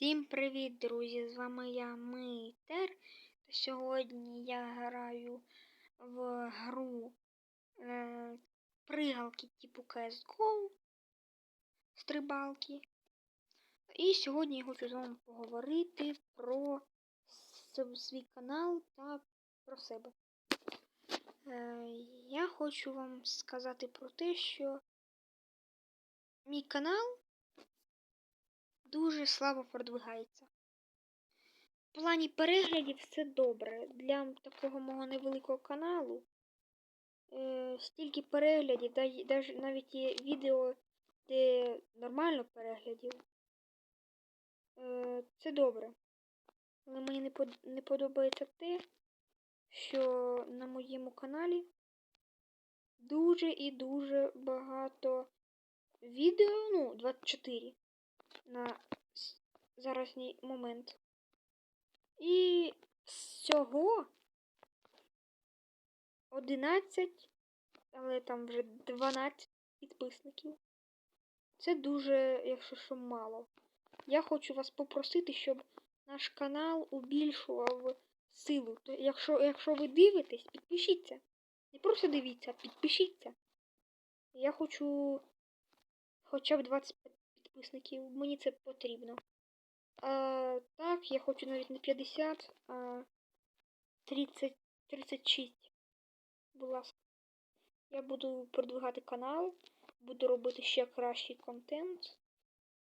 Всім привіт, друзі! З вами я Митер. Сьогодні я граю в гру е, пригалки типу CSGO, стрибалки. І сьогодні я хочу з вами поговорити про свій канал та про себе. Е, я хочу вам сказати про те, що мій канал дуже слабо продвигається. В плані переглядів все добре. Для такого мого невеликого каналу. Е, стільки переглядів, навіть є відео, де нормально переглядів. Е, це добре. Але мені не подобається те, що на моєму каналі дуже і дуже багато відео, ну, 24 на заразній момент. І всього 11, але там вже 12 підписників. Це дуже, якщо що, мало. Я хочу вас попросити, щоб наш канал убільшував силу. То якщо, якщо ви дивитесь, підпишіться. Не просто дивіться, а підпишіться. Я хочу хоча б 25 підписників. Мені це потрібно. А, так, я хочу навіть не 50, а 30, 36. Будь ласка. Я буду продвигати канал, буду робити ще кращий контент.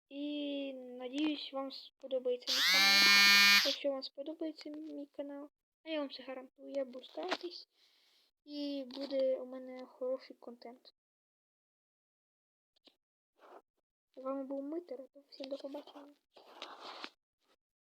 І надіюсь, вам сподобається мій канал. Якщо вам сподобається мій канал, а я вам це гарантую, я буду ставитись. І буде у мене хороший контент. З вами був Митер, всім до побачення.